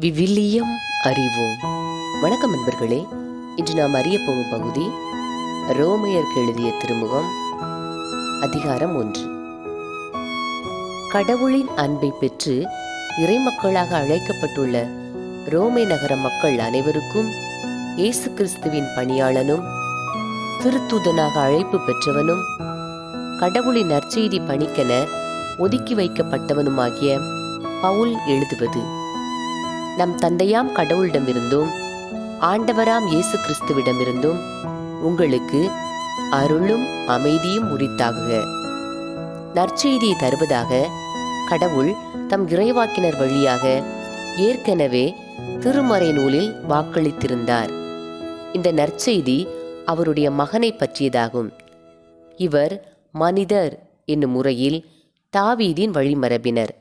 விவிலியம் அறிவோம். வணக்கம் நண்பர்களே. இன்று நாம் அறிய போகும் பகுதி ரோமையர்க்கு எழுதிய திருமுகம் அதிகாரம் ஒன்று. கடவுளின் அன்பை பெற்று இறைமக்களாக அழைக்கப்பட்டுள்ள ரோமை நகர மக்கள் அனைவருக்கும் இயேசு கிறிஸ்துவின் பணியாளனும் திருத்தூதனாக அழைப்பு பெற்றவனும் கடவுளின் நற்செய்தி பணிக்கென ஒதுக்கி வைக்கப்பட்டவனுமாகிய பவுல் எழுதுவது. நம் தந்தையாம் கடவுளிடமிருந்தும் ஆண்டவராம் இயேசு கிறிஸ்துவிடமிருந்தும் உங்களுக்கு அருளும் அமைதியும் உரித்தாகுக. நற்செய்தியை தருவதாக கடவுள் தம் இறைவாக்கினர் வழியாக ஏற்கனவே திருமறை நூலில் வாக்களித்திருந்தார். இந்த நற்செய்தி அவருடைய மகனை பற்றியதாகும். இவர் மனிதர் என்னும் முறையில் தாவீதின் வழிமரபினர்.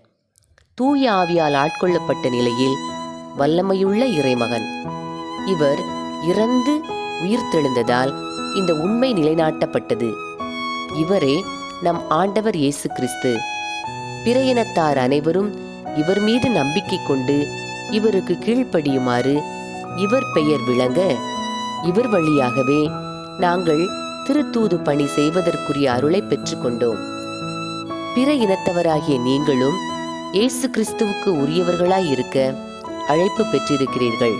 தூய ஆவியால் ஆட்கொள்ளப்பட்ட நிலையில் வல்லமையுள்ள இறைமகன். இவர் இறந்து உயிர்த்தெழுந்ததால் இந்த உண்மை நிலைநாட்டப்பட்டது. இவரே நம் ஆண்டவர் இயேசு கிறிஸ்து. பிற இனத்தார் அனைவரும் இவர் மீது நம்பிக்கை கொண்டு இவருக்கு கீழ்ப்படியுமாறு இவர் பெயர் விளங்க இவர் வழியாகவே நாங்கள் திருத்தூது பணி செய்வதற்குரிய அருளை பெற்றுக்கொண்டோம். பிற இனத்தவராகிய நீங்களும் இயேசு கிறிஸ்துவுக்கு உரியவர்களாய் இருக்க அழைப்பு பெற்றிருக்கிறீர்கள்.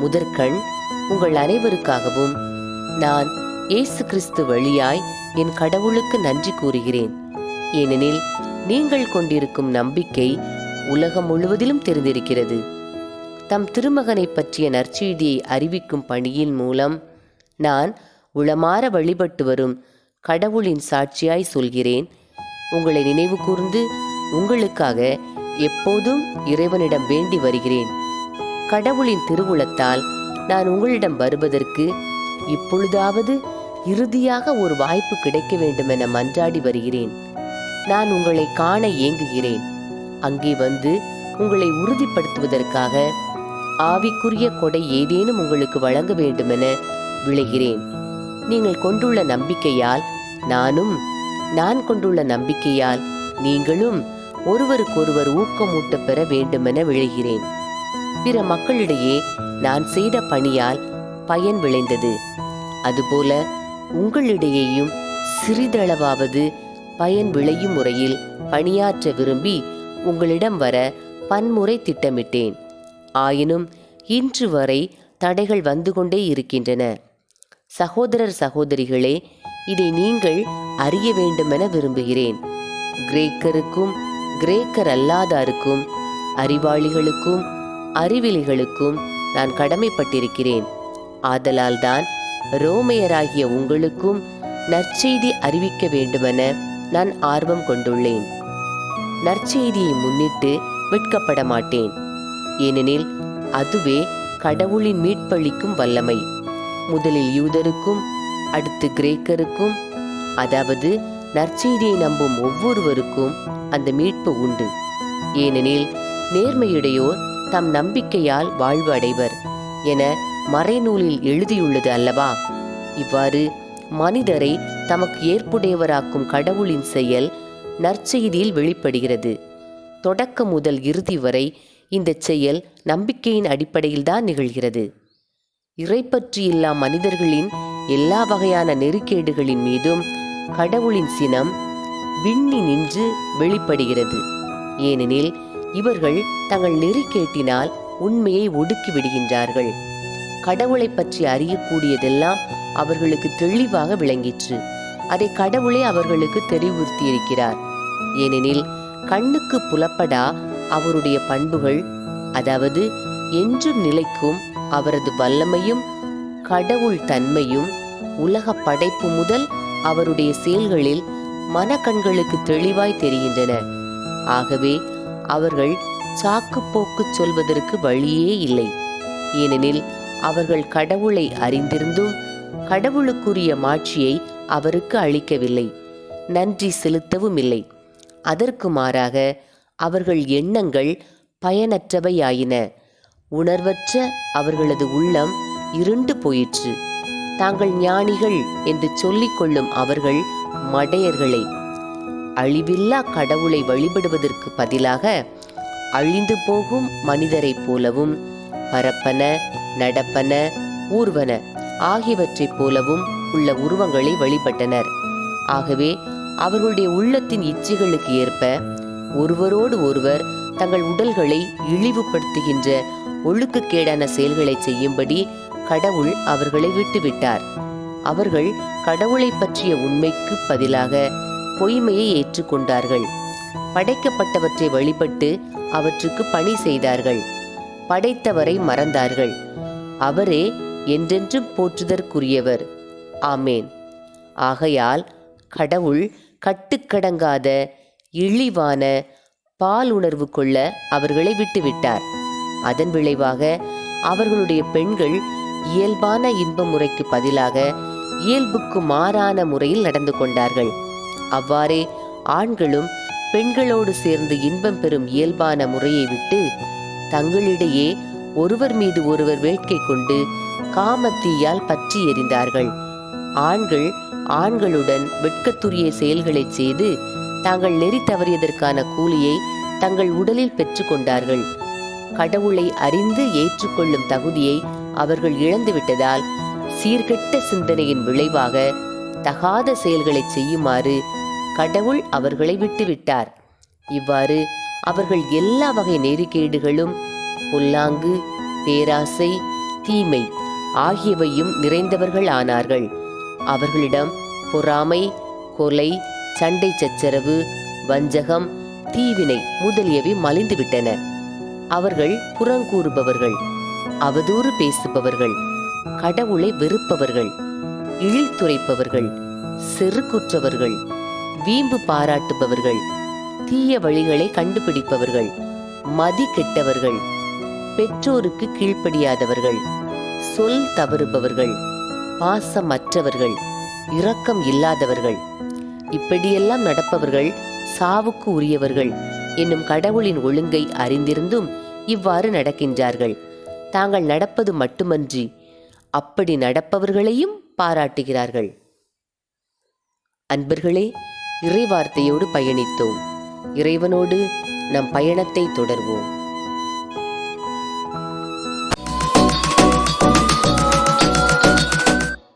முதற்கண் உங்கள் அனைவருக்காகவும் நான் இயேசு கிறிஸ்து வழியாய் என் கடவுளுக்கு நன்றி கூறுகிறேன். ஏனெனில் நீங்கள் கொண்டிருக்கும் நம்பிக்கை உலகம் முழுவதிலும் தெரிந்திருக்கிறது. தம் திருமகனை பற்றிய நற்செய்தியை அறிவிக்கும் பணியின் மூலம் நான் உளமாற வழிபட்டு வரும் கடவுளின் சாட்சியாய் சொல்கிறேன். உங்களை நினைவு கூர்ந்து உங்களுக்காக எப்போதும் இறைவனிடம் வேண்டி வருகிறேன். கடவுளின் திருவுளத்தால் நான் உங்களிடம் வருவதற்கு இப்பொழுதாவது இறுதியாக ஒரு வாய்ப்பு கிடைக்க வேண்டுமென மன்றாடி வருகிறேன். நான் உங்களை காண ஏங்குகிறேன். அங்கே வந்து உங்களை உறுதிப்படுத்துவதற்காக ஆவிக்குரிய கொடை ஏதேனும் உங்களுக்கு வழங்க வேண்டுமென விளைகிறேன் நீங்கள் கொண்டுள்ள நம்பிக்கையால் நானும் நான் கொண்டுள்ள நம்பிக்கையால் நீங்களும் ஒருவருக்கொருவர் ஊக்கமூட்ட பெற வேண்டுமென விழுகிறேன். பிற மக்களிடையே நான் செய்த பணியால் பயன் விளைந்தது. அதுபோல உங்களிடையேயும் சிறிதளவாவது பயன் விளையும் முறையில் பணியாற்ற விரும்பி உங்களிடம் வர பன்முறை திட்டமிட்டேன். ஆயினும் இன்று வரை தடைகள் வந்து கொண்டே இருக்கின்றன. சகோதரர் சகோதரிகளே இதை நீங்கள் அறிய வேண்டுமென விரும்புகிறேன். கிரேக்கருக்கும் கிரேக்கர் அல்லாதாருக்கும் அறிவாளிகளுக்கும் அறிவிலிகளுக்கும் நான் கடமைப்பட்டிருக்கிறேன். ஆதலால்தான் ரோமையராகிய உங்களுக்கும் நற்செய்தி அறிவிக்க வேண்டுமென நான் ஆர்வம் கொண்டுள்ளேன். நற்செய்தியை முன்னிட்டு வெட்கப்பட மாட்டேன் ஏனெனில் அதுவே கடவுளின் மீட்பளிக்கும் வல்லமை. முதலில் யூதருக்கும் அடுத்து கிரேக்கருக்கும் அதாவது நற்செய்தியை நம்பும் ஒவ்வொருவருக்கும் அந்த மீட்பு உண்டு. ஏனெனில் நேர்மையுடையோர் தம் நம்பிக்கையால் வாழ்வு அடைவர் என மறைநூலில் எழுதியுள்ளது அல்லவா? இவ்வாறு மனிதரை தமக்கு ஏற்புடையவராக்கும் கடவுளின் செயல் நற்செய்தியில் வெளிப்படுகிறது. தொடக்கம் முதல் இறுதி வரை இந்த செயல் நம்பிக்கையின் அடிப்படையில்தான் நிகழ்கிறது. இறைப்பற்றியில்லா மனிதர்களின் எல்லா வகையான நெருக்கேடுகளின் மீதும் கடவுளின் சினம் விண்ணி நின்று வெளிப்படுகிறது. ஏனெனில் இவர்கள் தங்கள் நெறிக்கேட்டினால் உண்மையை ஒடுக்கி விடுகின்றார்கள். கடவுளை பற்றி அறியக்கூடியதெல்லாம் அவர்களுக்கு தெளிவாக விளங்கிற்று. அதை கடவுளே அவர்களுக்கு தெரிவுறுத்தியிருக்கிறார். ஏனெனில் கண்ணுக்கு புலப்படா அவருடைய பண்புகள் அதாவது என்றும் நிலைக்கும் அவரது வல்லமையும் கடவுள் தன்மையும் உலக படைப்பு முதல் அவருடைய செயல்களில் மனக்கண்களுக்கு தெளிவாய் தெரிகின்றன. ஆகவே அவர்கள் சாக்கு போக்கு சொல்வதற்கு வழியே இல்லை. ஏனெனில் அவர்கள் கடவுளை அறிந்திருந்தும் கடவுளுக்குரிய மாட்சியை அவருக்கு அளிக்கவில்லை. நன்றி செலுத்தவும் இல்லை. அதற்கு மாறாக அவர்கள் எண்ணங்கள் பயனற்றவையாயின. உணர்வற்ற அவர்களது உள்ளம் இருண்டு போயிற்று. தாங்கள் ஞானிகள் என்று சொல்லிக் கொள்ளும் அவர்கள் மடையர்களை. அழிவில்லா கடவுளை வழிபடுவதற்கு பதிலாக அழிந்து போகும் மனிதரைப் போலவும் பரப்பன நடப்பன ஊர்வன ஆகியவற்றைப் போலவும் உள்ள உருவங்களை வழிபட்டனர். ஆகவே அவர்களுடைய உள்ளத்தின் இச்சைகளுக்கு ஏற்ப ஒருவரோடு ஒருவர் தங்கள் உடல்களை இழிவுபடுத்துகின்ற ஒழுக்கக்கேடான செயல்களை செய்யும்படி கடவுள் அவர்களை விட்டுவிட்டார். அவர்கள் கடவுளை பற்றிய உண்மைக்கு பதிலாக பொய்மையை ஏற்றுக்கொண்டார்கள் படைக்கப்பட்டவற்றை வழிபட்டு அவற்றுக்கு பணி செய்தார்கள். படைத்தவரை மறந்தார்கள். அவரே என்றென்றும் போற்றுதற்குரியவர். ஆமேன். ஆகையால் கடவுள் கட்டுக்கடங்காத இழிவான பால் உணர்வு கொள்ள அவர்களை விட்டுவிட்டார். அதன் விளைவாக அவர்களுடைய பெண்கள் இயல்பான இன்ப முறைக்கு பதிலாக இயல்புக்கு மாறான முறையில் நடந்து கொண்டார்கள். அவ்வாறே ஆண்களும் பெண்களோடு சேர்ந்து இன்பம் பெறும் இயல்பான முறையை விட்டு தங்களிடையே ஒருவர் மீது ஒருவர் வேட்கை கொண்டு காமத்தீயால் பற்றி எறிந்தார்கள். ஆண்கள் ஆண்களுடன் வெட்கத்துரிய செயல்களை செய்து தாங்கள் நெறி தவறியதற்கான கூலியை தங்கள் உடலில் பெற்றுக்கொண்டார்கள் கடவுளை அறிந்து ஏற்றுக்கொள்ளும் தகுதியை அவர்கள் இழந்துவிட்டதால் சீர்கெட்ட சிந்தனையின் விளைவாக தகாத செயல்களை செய்யுமாறு கடவுள் அவர்களை விட்டுவிட்டார். இவ்வாறு அவர்கள் எல்லா வகை நெறிகேடுகளும் புல்லாங்கு பேராசை தீமை ஆகியவையும் நிறைந்தவர்கள் ஆனார்கள் அவர்களிடம் பொறாமை கொலை சண்டை சச்சரவு வஞ்சகம் தீவினை முதலியவை மலிந்துவிட்டன. அவர்கள் புறங்கூறுபவர்கள். அவதூறு பேசுபவர்கள் கடவுளை வெறுப்பவர்கள் இழித்துரைப்பவர்கள் செருக்குற்றவர்கள் வீம்பு பாராட்டுபவர்கள் தீய வழிகளை கண்டுபிடிப்பவர்கள் மதி கெட்டவர்கள் பெற்றோருக்கு கீழ்ப்படியாதவர்கள் சொல் தவறுபவர்கள் பாசமற்றவர்கள் இரக்கம் இல்லாதவர்கள். இப்படியெல்லாம் நடப்பவர்கள் சாவுக்கு உரியவர்கள் என்னும் கடவுளின் ஒழுங்கை அறிந்திருந்தும் இவ்வாறு நடக்கின்றார்கள். தாங்கள் நடப்பது மட்டுமன்றி அப்படி நடப்பவர்களையும் பாராட்டுகிறார்கள். அன்பர்களே இறைவார்த்தையோடு பயணித்தோம். இறைவனோடு நம் பயணத்தை தொடர்வோம்.